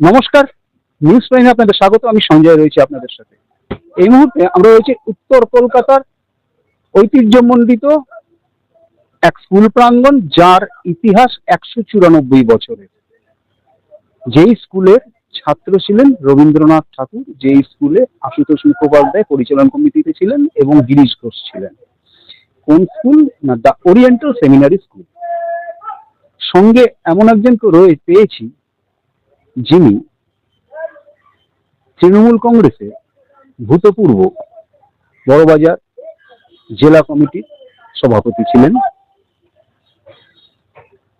নমস্কার, নিউজ প্রাইমে আপনাদের স্বাগত, আমি সঞ্জয় রয়েছি আপনাদের সাথে। এই মুহূর্তে আমরা রয়েছি উত্তর কলকাতার ঐতিহ্যমণ্ডিত এক স্কুল প্রাঙ্গণ, যার ইতিহাস একশো চুরানব্বই বছরের। যেই স্কুলের ছাত্র ছিলেন রবীন্দ্রনাথ ঠাকুর, যেই স্কুলে আশুতোষ মুখোপাধ্যায় পরিচালন কমিটিতে ছিলেন এবং গিরিশ ঘোষ ছিলেন। কোন স্কুল? না, দ্য ওরিয়েন্টাল সেমিনারি স্কুল। সঙ্গে এমন একজনকে রয়ে পেয়েছি যিনি তৃণমূল কংগ্রেসে ভূতপূর্ব বড়বাজার জেলা কমিটির সভাপতি ছিলেন।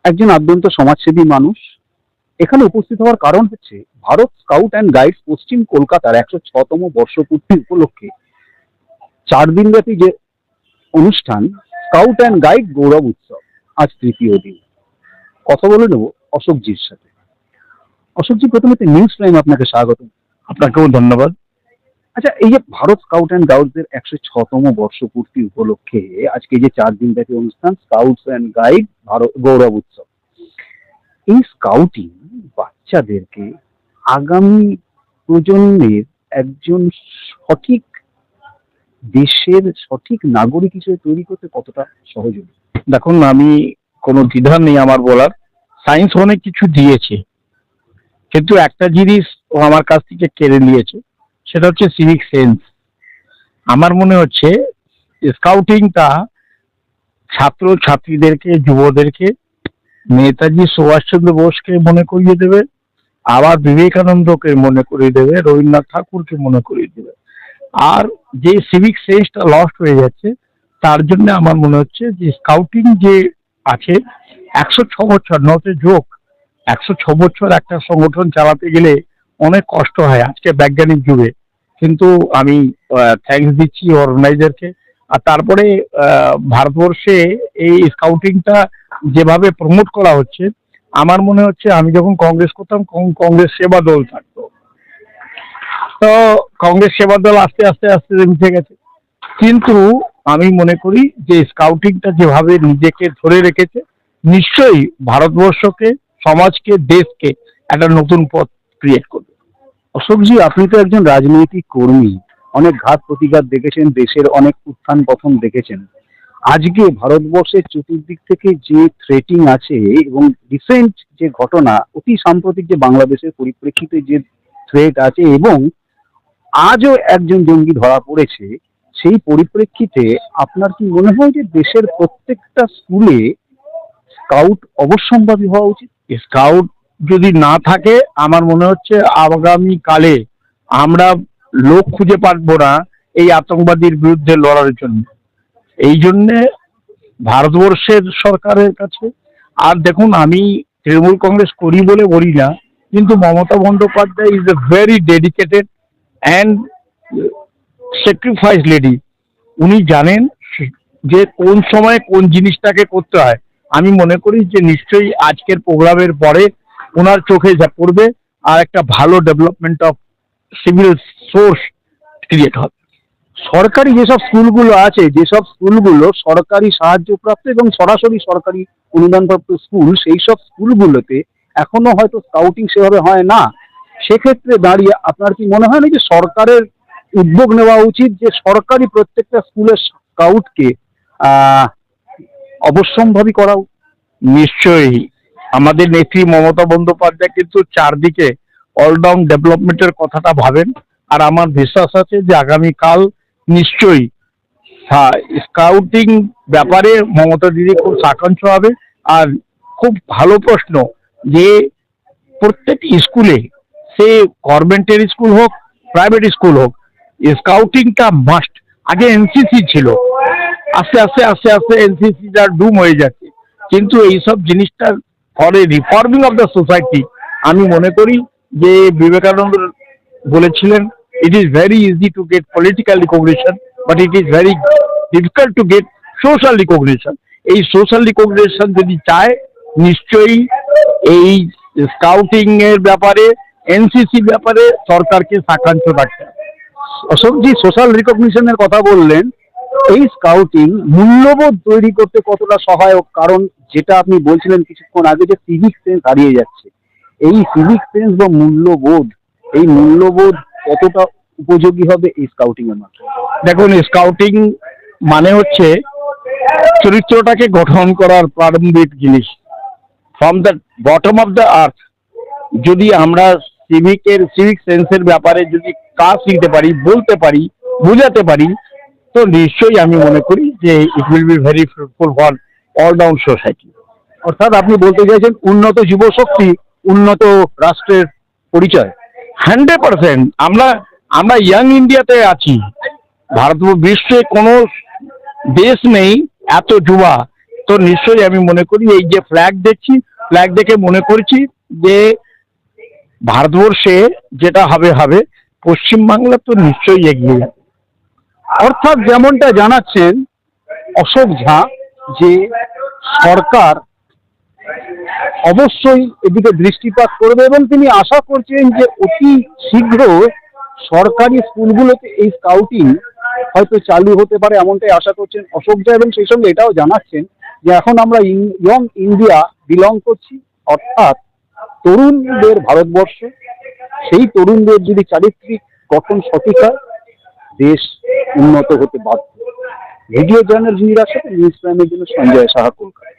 একজন আদ্যন্ত সমাজসেবী মানুষ। এখানে উপস্থিত হওয়ার কারণ হচ্ছে ভারত স্কাউট অ্যান্ড গাইড পশ্চিম কলকাতার একশো ছতম বর্ষপূর্তি উপলক্ষে চার দিনব্যাপী যে অনুষ্ঠান, স্কাউট অ্যান্ড গাইড গৌরব উৎসব, আজ তৃতীয় দিন। কথা বলে নেব অশোকজির সাথে। অশোকজি প্রথমে নিউজ টাইম আপনাকে স্বাগত আপনাকেও ধন্যবাদ। আচ্ছা এই যে ভারত স্কাউট অ্যান্ড গাইডসদের একশো ছতম বর্ষপূর্তি উপলক্ষে আজকে যে চার দিন ব্যাপী অনুষ্ঠান স্কাউটস অ্যান্ড গাইড ভারত গৌরব উৎসব। এই স্কাউটিং বাচ্চাদেরকে আগামী প্রজন্মের একজন সঠিক দেশের সঠিক নাগরিক হিসেবে তৈরি করতে কতটা সহযোগী দেখুন আমি কোনো দ্বিধা নেই আমার বলার। সায়েন্স অনেক কিছু দিয়েছে। কিন্তু একটা জিনিস ও আমার কাছ থেকে কেড়ে নিয়েছে, সেটা হচ্ছে সিভিক সেন্স আমার মনে হচ্ছে স্কাউটিংটা ছাত্র ছাত্রীদেরকে, যুবদেরকে, নেতাজি সুভাষচন্দ্র বোসকে মনে করিয়ে দেবে, আবার বিবেকানন্দকে মনে করিয়ে দেবে, রবীন্দ্রনাথ ঠাকুরকে মনে করিয়ে দেবে। আর যে সিভিক সেন্সটা লস্ট হয়ে যাচ্ছে, তার জন্য আমার মনে হচ্ছে যে স্কাউটিং যে আছে, একশো ছ বছর নতে যোগ একশো ছ বছর একটা সংগঠন চালাতে গেলে অনেক কষ্ট হয় আজকে বৈজ্ঞানিক যুগে। কিন্তু আমি থ্যাঙ্কস দিচ্ছি অর্গানাইজারকে আর তারপরে ভারতবর্ষে এই স্কাউটিংটা যেভাবে প্রমোট করা হচ্ছে, আমার মনে হচ্ছে আমি যখন কংগ্রেস করতাম কংগ্রেস সেবা দল থাকতো। তো কংগ্রেস সেবা দল আস্তে আস্তে আস্তে মিশে গেছে। কিন্তু আমি মনে করি যে স্কাউটিংটা যেভাবে নিজেকে ধরে রেখেছে, নিশ্চয়ই ভারতবর্ষকে সমাজকে, দেশকে একটা নতুন পথ ক্রিয়েট করবে। অশোকজি, আপনি তো একজন রাজনৈতিক কর্মী। অনেক ঘাত প্রতিঘাত দেখেছেন, দেশের অনেক উত্থান পথন দেখেছেন। আজকে ভারতবর্ষের চতুর্দিক থেকে যে থ্রেটিং আছে এবং রিসেন্ট যে ঘটনা, অতি সাম্প্রতিক যে বাংলাদেশের পরিপ্রেক্ষিতে যে থ্রেট আছে এবং আজও একজন জঙ্গি ধরা পড়েছে, সেই পরিপ্রেক্ষিতে আপনার কি মনে হয় যে দেশের প্রত্যেকটা স্কুলে স্কাউট অবশ্যম্ভাবী হওয়া উচিত? স্কাউট যদি না থাকে, আমার মনে হচ্ছে আগামী কালে আমরা লোক খুঁজে পাবো না এই আতঙ্কবাদীর বিরুদ্ধে লড়ার জন্য। এই জন্যে ভারতবর্ষের সরকারের কাছে, আর দেখুন আমি তৃণমূল কংগ্রেস করি বলে বলি না, কিন্তু Mamata Bandyopadhyay is a very dedicated and sacrifice lady উনি জানেন যে কোন সময়ে কোন জিনিসটাকে করতে হয়। আমি মনে করি যে নিশ্চয়ই আজকের প্রোগ্রামের পরে ওনার চোখে যা পড়বে আর একটা ভালো development of civil source create হবে। সরকারি যেসব স্কুলগুলো আছে, যেসব স্কুলগুলো সরকারি সাহায্যপ্রাপ্ত এবং সরাসরি সরকারি অনুদানপ্রাপ্ত স্কুল সেই সব স্কুলগুলোতে এখনও হয়তো স্কাউটিং সেভাবে হয় না। সেক্ষেত্রে দাঁড়িয়ে আপনার কি মনে হয় না যে সরকারের উদ্যোগ নেওয়া উচিত যে সরকারি প্রত্যেকটা স্কুলের স্কাউটকে অবশ্যম্ভাবী করাও নিশ্চয়ই। আমাদের নেত্রী মমতা বন্দ্যোপাধ্যায় কিন্তু চারদিকে অলরাউন্ড ডেভেলপমেন্টের কথাটা ভাবেন। আর আমার বিশ্বাস আছে যে আগামীকাল নিশ্চয়ই স্কাউটিং ব্যাপারে মমতা দিদি খুব সাকাঙ্ক্ষ হবে। আর খুব ভালো প্রশ্ন যে প্রত্যেক স্কুলে, সে গভর্নমেন্টের স্কুল হোক প্রাইভেট স্কুল হোক স্কাউটিংটা মাস্ট আগে এনসিসি ছিল। আস্তে আস্তে আস্তে আস্তে এনসিসিটা ডুম হয়ে যাচ্ছে। কিন্তু এইসব জিনিসটা ফরে রিফর্মিং অফ দ্য সোসাইটি আমি মনে করি যে বিবেকানন্দ বলেছিলেন it is very easy to get political recognition but it is very difficult to get social recognition এই সোশ্যাল রিকগনিশন যদি চায়, নিশ্চয়ই এই স্কাউটিং এর ব্যাপারে এনসিসি ব্যাপারে সরকারকে সাকাঙ্ক্ষ রাখতে অশোকজি সোশ্যাল রিকগনিশনের কথা বললেন এই স্কাউটিং মূল্যবোধ তৈরি করতে কতটা সহায়ক? কারণ যেটা আপনি বলছিলেন কিছুক্ষণ আগে যে সিভিক সেন্স হারিয়ে যাচ্ছে। এই সিভিক সেন্স বা মূল্যবোধ, এই মূল্যবোধ কতটা উপযোগী হবে এই স্কাউটিং এর মাধ্যমে? দেখুন স্কাউটিং মানে হচ্ছে চরিত্রটাকে গঠন করার প্রারম্ভিক জিনিস। From the bottom of the earth যদি আমরা সিভিকের সিভিক সেন্সের ব্যাপারে যদি কাজ শিখতে পারি, বলতে পারি, বোঝাতে পারি তো নিশ্চয়ই আমি মনে করি যে it will be very fruitful for all round society অর্থাৎ আপনি বলতে চাইছেন উন্নত যুবশক্তি, উন্নত রাষ্ট্রের পরিচয়। হান্ড্রেড পার্সেন্ট আমরা আমরা ইয়াং ইন্ডিয়াতে আছি। ভারত বিশ্বে কোনো দেশ নেই এত যুবা। তো নিশ্চয়ই আমি মনে করি এই যে ফ্ল্যাগ দেখছি ফ্ল্যাগ দেখে মনে করছি যে ভারতবর্ষে যেটা হবে হবে, পশ্চিমবাংলা তো নিশ্চয়ই এগিয়ে। যাবে অর্থাৎ যেমনটা জানাচ্ছেন অশোক ঝা যে সরকার অবশ্যই এদিকে দৃষ্টিপাত করবে এবং তিনি আশা করছেন যে অতি শীঘ্র সরকারি স্কুলগুলোতে এই স্কাউটিং হয়তো চালু হতে পারে এমনটাই আশা করছেন অশোক ঝা এবং সেই সঙ্গে এটাও জানাচ্ছেন যে এখন আমরা ইয়ং ইন্ডিয়া বিলং করছি, অর্থাৎ তরুণদের ভারতবর্ষ। সেই তরুণদের যদি চারিত্রিক গঠন সঠিক হয়, দেশ উন্নত হতে বাধ্য। ভিডিও জার্নালিস্ট সাথে নিউজ প্রাইমের জন্য সঞ্জয় সাহা কলকাতা।